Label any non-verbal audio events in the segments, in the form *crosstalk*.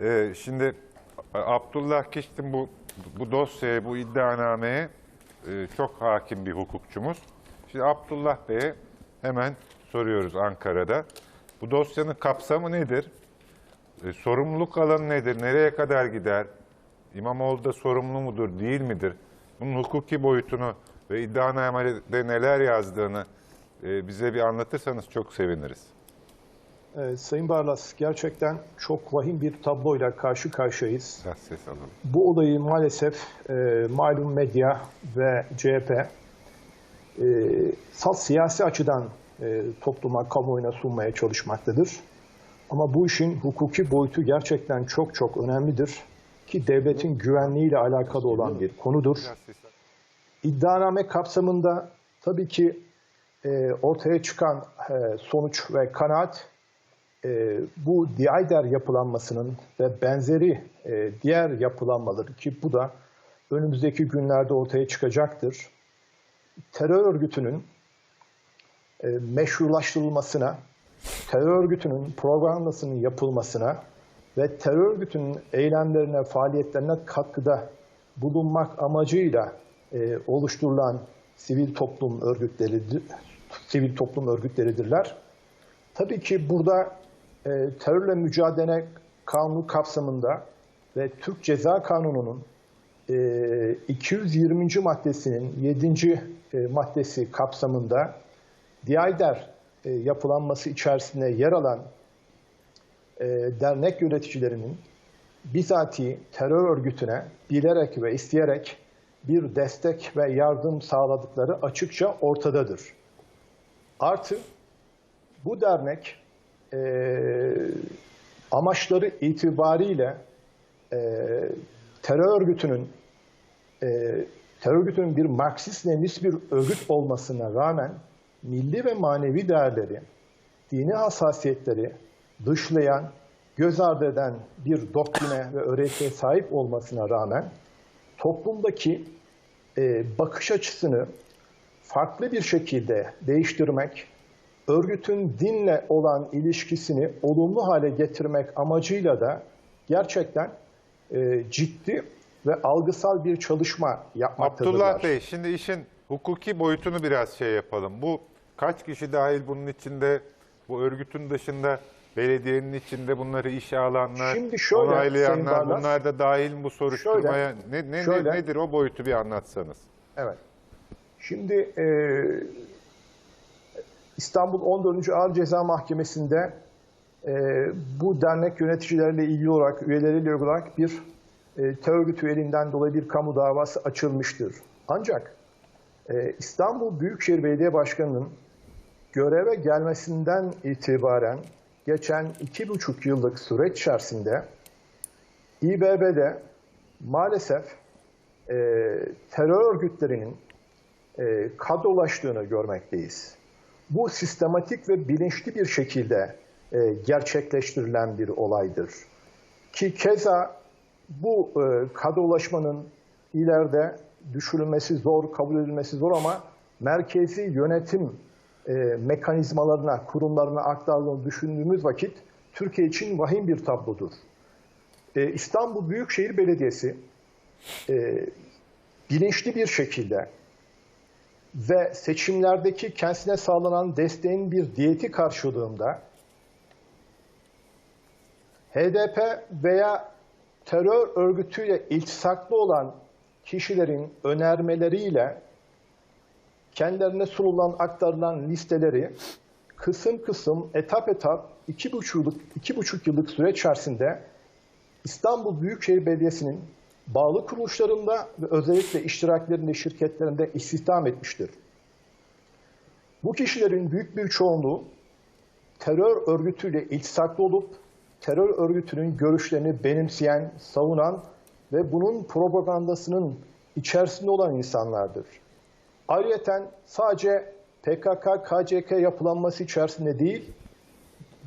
Ee, şimdi Abdullah Kiştin bu bu dosyaya, bu iddianameye e, çok hakim bir hukukçumuz. Şimdi Abdullah Bey'e hemen soruyoruz Ankara'da. Bu dosyanın kapsamı nedir? E, sorumluluk alanı nedir? Nereye kadar gider? İmamoğlu da sorumlu mudur, değil midir? Bunun hukuki boyutunu ve iddianamede neler yazdığını e, bize bir anlatırsanız çok seviniriz. Ee, Sayın Barlas, gerçekten çok vahim bir tabloyla karşı karşıyayız. Biraz ses alalım. Bu olayı maalesef e, malum medya ve CHP e, salt siyasi açıdan e, topluma, kamuoyuna sunmaya çalışmaktadır. Ama bu işin hukuki boyutu gerçekten çok çok önemlidir ki devletin güvenliğiyle alakalı olan bir konudur. İddianame kapsamında tabii ki e, ortaya çıkan e, sonuç ve kanaat e, bu DİAYDER yapılanmasının ve benzeri e, diğer yapılanmaları ki bu da önümüzdeki günlerde ortaya çıkacaktır. Terör örgütünün e, meşrulaştırılmasına, terör örgütünün propagandasının yapılmasına ve terör örgütünün eylemlerine, faaliyetlerine katkıda bulunmak amacıyla e, oluşturulan sivil toplum örgütleridir, sivil toplum örgütleridirler. Tabii ki burada e, terörle mücadele kanunu kapsamında ve Türk Ceza Kanunu'nun e, 220. maddesinin 7. e, maddesi kapsamında DİAYDER e, yapılanması içerisinde yer alan e, dernek yöneticilerinin bizatihi terör örgütüne bilerek ve isteyerek bir destek ve yardım sağladıkları açıkça ortadadır. Artı bu dernek e, amaçları itibariyle e, terör örgütünün e, terör örgütünün bir Marksist-Leninist bir örgüt olmasına rağmen milli ve manevi değerleri, dini hassasiyetleri dışlayan, göz ardı eden bir doktrine ve öğretiye sahip olmasına rağmen toplumdaki e, bakış açısını farklı bir şekilde değiştirmek, örgütün dinle olan ilişkisini olumlu hale getirmek amacıyla da gerçekten e, ciddi ve algısal bir çalışma yapmaktadırlar. Abdullah Bey, şimdi işin hukuki boyutunu biraz şey yapalım. Bu kaç kişi dahil bunun içinde, bu örgütün dışında, belediyenin içinde bunları işe alanlar, Şimdi şöyle, onaylayanlar, Barlas, bunlar da dahil mi bu soruşturmaya? ne, ne, şöyle. ne- nedir o boyutu bir anlatsanız. Evet. Şimdi e, İstanbul 14. Ağır Ceza Mahkemesi'nde e, bu dernek yöneticileriyle ilgili olarak, üyeleriyle ilgili olarak bir e, terör örgütü üyeliğinden dolayı bir kamu davası açılmıştır. Ancak e, İstanbul Büyükşehir Belediye Başkanı'nın göreve gelmesinden itibaren geçen iki buçuk yıllık süreç içerisinde İBB'de maalesef e, terör örgütlerinin e, kadrolaştığını görmekteyiz. Bu sistematik ve bilinçli bir şekilde e, gerçekleştirilen bir olaydır. Ki keza bu e, kadrolaşmanın ileride düşürülmesi zor, kabul edilmesi zor ama merkezi yönetim e, mekanizmalarına, kurumlarına aktardığını düşündüğümüz vakit Türkiye için vahim bir tablodur. E, İstanbul Büyükşehir Belediyesi e, bilinçli bir şekilde ve seçimlerdeki kendisine sağlanan desteğin bir diyeti karşılığında HDP veya terör örgütüyle iltisaklı olan kişilerin önermeleriyle kendilerine sunulan, aktarılan listeleri kısım kısım, etap etap iki buçuk, iki buçuk yıllık süreç içerisinde İstanbul Büyükşehir Belediyesi'nin bağlı kuruluşlarında ve özellikle iştiraklerinde, şirketlerinde istihdam etmiştir. Bu kişilerin büyük bir çoğunluğu terör örgütüyle iltisaklı olup terör örgütünün görüşlerini benimseyen, savunan ve bunun propagandasının içerisinde olan insanlardır. Ayrıca sadece PKK, KCK yapılanması içerisinde değil,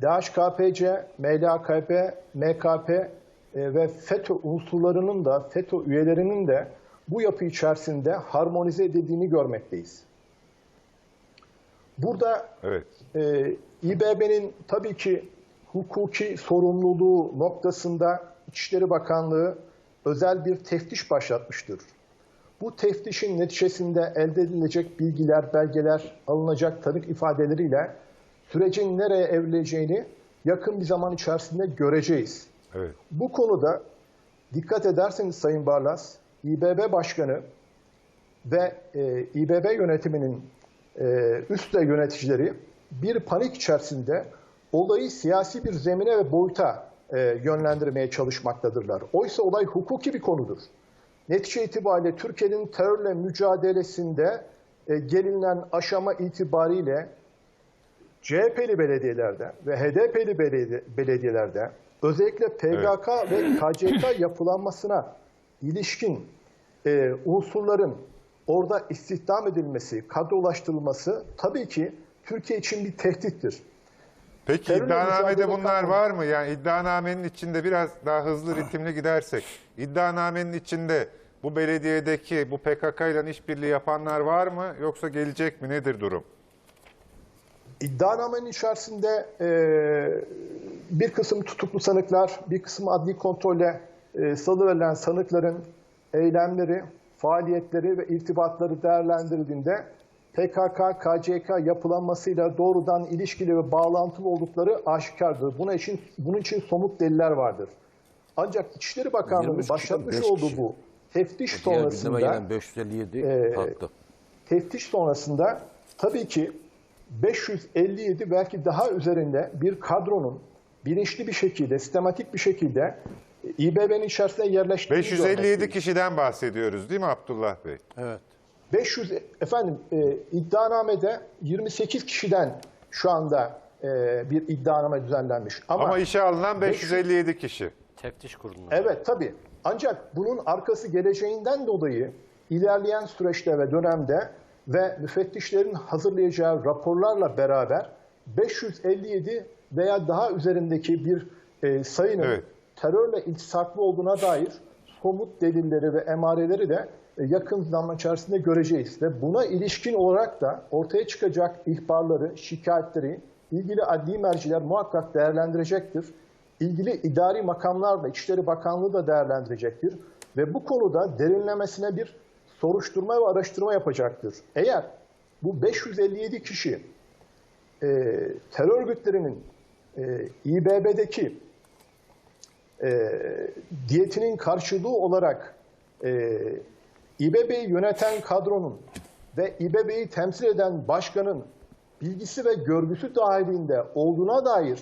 DHKPC, MLKP, MKP ve FETÖ unsurlarının da, FETÖ üyelerinin de bu yapı içerisinde harmonize edildiğini görmekteyiz. Burada Evet. e, İBB'nin tabii ki hukuki sorumluluğu noktasında İçişleri Bakanlığı özel bir teftiş başlatmıştır. Bu teftişin neticesinde elde edilecek bilgiler, belgeler, alınacak tanık ifadeleriyle sürecin nereye evrileceğini yakın bir zaman içerisinde göreceğiz. Evet. Bu konuda dikkat ederseniz Sayın Barlas, İBB Başkanı ve e, İBB yönetiminin e, üstle yöneticileri bir panik içerisinde olayı siyasi bir zemine ve boyuta e, yönlendirmeye çalışmaktadırlar. Oysa olay hukuki bir konudur. Netice itibariyle Türkiye'nin terörle mücadelesinde e, gelinen aşama itibariyle CHP'li belediyelerde ve HDP'li belediye- belediyelerde özellikle PKK ve KCK *clears throat* yapılanmasına ilişkin e, unsurların orada istihdam edilmesi, kadrolaştırılması tabii ki Türkiye için bir tehdittir. Peki Terörle iddianamede bunlar var mı? Yani iddianamenin içinde biraz daha hızlı ritimli gidersek, iddianamenin içinde bu belediyedeki bu PKK ile işbirliği yapanlar var mı? Yoksa gelecek mi? Nedir durum? İddianamenin içerisinde e, bir kısım tutuklu sanıklar, bir kısım adli kontrolle e, salıverilen sanıkların eylemleri, faaliyetleri ve irtibatları değerlendirildiğinde PKK, KCK yapılanmasıyla doğrudan ilişkili ve bağlantılı oldukları aşikardır. Bunun için, bunun için somut deliller vardır. Ancak İçişleri 23 Bakanlığı'nın başlatmış olduğu kişi. bu teftiş sonrasında gelen 557 kalktı. teftiş sonrasında tabii ki 557 belki daha üzerinde bir kadronun bilinçli bir şekilde, sistematik bir şekilde İBB'nin içerisinde yerleştiğini 557 görmekteyiz. kişiden bahsediyoruz değil mi Abdullah Bey? Evet. 500 efendim e, iddianamede 28 kişiden şu anda e, bir iddianame düzenlenmiş. Ama, Ama işe alınan 557 kişi. Teftiş kurulunu. Evet tabii. Ancak bunun arkası geleceğinden dolayı ilerleyen süreçte ve dönemde ve müfettişlerin hazırlayacağı raporlarla beraber 557 veya daha üzerindeki bir e, sayının Evet. terörle iltisaklı olduğuna dair somut delilleri ve emareleri de e, yakın zaman içerisinde göreceğiz. Ve buna ilişkin olarak da ortaya çıkacak ihbarları, şikayetleri ilgili adli merciler muhakkak değerlendirecektir. İlgili idari makamlarla İçişleri Bakanlığı da değerlendirecektir. Ve bu konuda derinlemesine bir soruşturma ve araştırma yapacaktır. Eğer bu 557 kişi e, terör örgütlerinin e, İBB'deki e, diyetinin karşılığı olarak e, İBB'yi yöneten kadronun ve İBB'yi temsil eden başkanın bilgisi ve görgüsü dahilinde olduğuna dair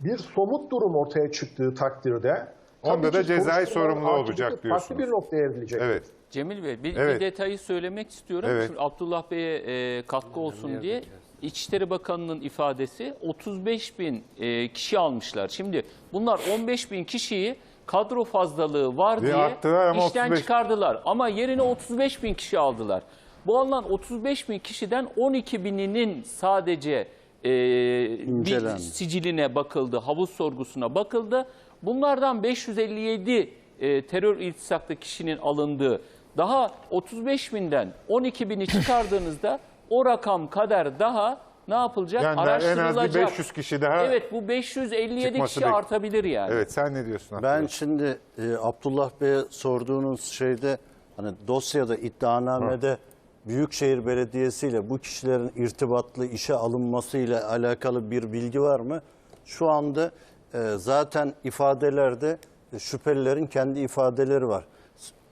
bir somut durum ortaya çıktığı takdirde Onda da cezai sorumlu olacak Farklı diyorsunuz. bir noktaya evrilecek. Evet. Cemil Bey bir, Evet. bir detayı söylemek istiyorum. Evet. Şimdi Abdullah Bey'e e, katkı olsun diye. İçişleri Bakanı'nın ifadesi 35 bin e, kişi almışlar. Şimdi bunlar 15 bin kişiyi kadro fazlalığı var Diye diye attılar ama işten 35 çıkardılar. Ama yerine 35 bin kişi aldılar. Bu alınan 35 bin kişiden 12 bininin sadece e, bir İncelendi. siciline bakıldı, havuz sorgusuna bakıldı. Bunlardan 557 e, terör iltisaklı kişinin alındığı, daha 35 binden 12 bini çıkardığınızda o rakam kadar daha ne yapılacak? Yani en az bir Araştırılacak. 500 kişi daha Evet bu 557 çıkması kişi bek- artabilir yani. Evet sen ne diyorsun Ben Abdullah? şimdi e, Abdullah Bey'e sorduğunuz şeyde hani dosyada iddianamede Büyükşehir Belediyesi ile bu kişilerin irtibatlı işe alınmasıyla alakalı bir bilgi var mı? Şu anda e, zaten ifadelerde e, şüphelilerin kendi ifadeleri var.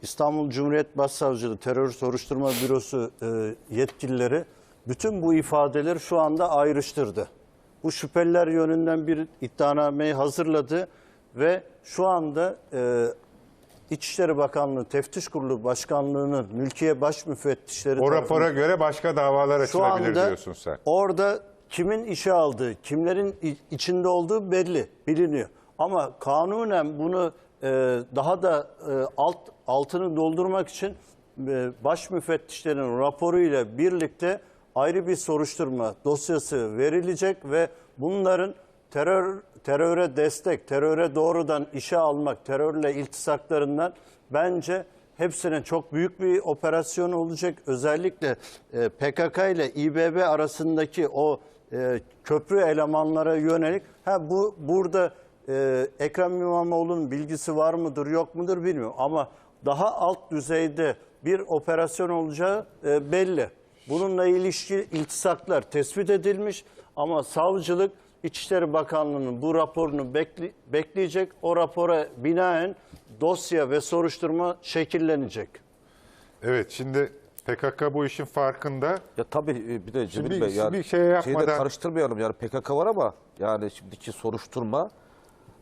İstanbul Cumhuriyet Başsavcılığı Terör Soruşturma Bürosu e, yetkilileri bütün bu ifadeleri şu anda ayrıştırdı. Bu şüpheliler yönünden bir iddianameyi hazırladı ve şu anda e, İçişleri Bakanlığı Teftiş Kurulu Başkanlığı'nın mülkiye baş müfettişleri O rapora göre başka davalar açılabilir anda diyorsun sen. orada kimin işe aldığı, kimlerin içinde olduğu belli, biliniyor. Ama kanunen bunu e, daha da e, alt altını doldurmak için e, baş müfettişlerin raporuyla birlikte ayrı bir soruşturma dosyası verilecek ve bunların terör teröre destek, teröre doğrudan işe almak, terörle iltisaklarından bence hepsine çok büyük bir operasyon olacak. Özellikle e, PKK ile İBB arasındaki o e, köprü elemanlara yönelik ha bu burada e, Ekrem İmamoğlu'nun bilgisi var mıdır yok mudur bilmiyorum. Ama daha alt düzeyde bir operasyon olacağı e, belli. Bununla ilişki iltisaklar tespit edilmiş ama savcılık İçişleri Bakanlığı'nın bu raporunu bekli- bekleyecek. O rapora binaen dosya ve soruşturma şekillenecek. Evet şimdi PKK bu işin farkında. Ya tabii e, bir de Cemil bir- Bey yani bir şey şeyi de yapmadan- karıştırmayalım yani PKK var ama yani şimdiki soruşturma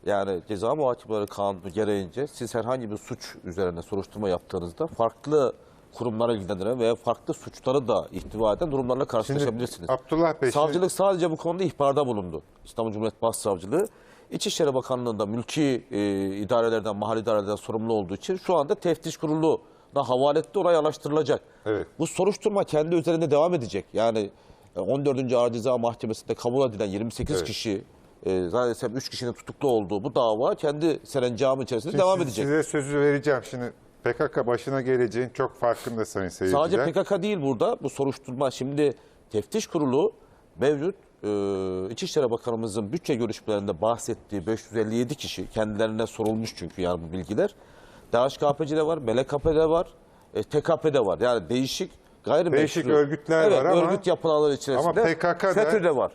yani ceza muhakemleri kanunu gereğince siz herhangi bir suç üzerine soruşturma yaptığınızda farklı kurumlara ilgilendiren veya farklı suçları da ihtiva eden durumlarla karşılaşabilirsiniz. Abdullah Bey, Savcılık sadece bu konuda ihbarda bulundu. İstanbul Cumhuriyet Başsavcılığı. İçişleri Bakanlığı'nda mülki e, idarelerden, mahalli idarelerden sorumlu olduğu için şu anda teftiş kuruluna havale etti, oraya araştırılacak. Evet. Bu soruşturma kendi üzerinde devam edecek. Yani e, 14. Ağır Ceza Mahkemesi'nde kabul edilen 28 Evet. kişi, e, zannedersem 3 kişinin tutuklu olduğu bu dava kendi serencamı içerisinde Şimdi devam siz- edecek. Size sözü vereceğim. Şimdi PKK başına geleceğin çok farkında sayın seyirciler. Sadece PKK değil burada bu soruşturma. Şimdi teftiş kurulu mevcut e, İçişleri Bakanımızın bütçe görüşmelerinde bahsettiği 557 kişi kendilerine sorulmuş çünkü yani bu bilgiler. DHKPC'de var, MLKP'de var, e, TKP'de var. Yani değişik gayrimeşru. Değişik örgütler evet, var ama- örgüt yapılanları içerisinde Ama PKK'da FETÖ'de var.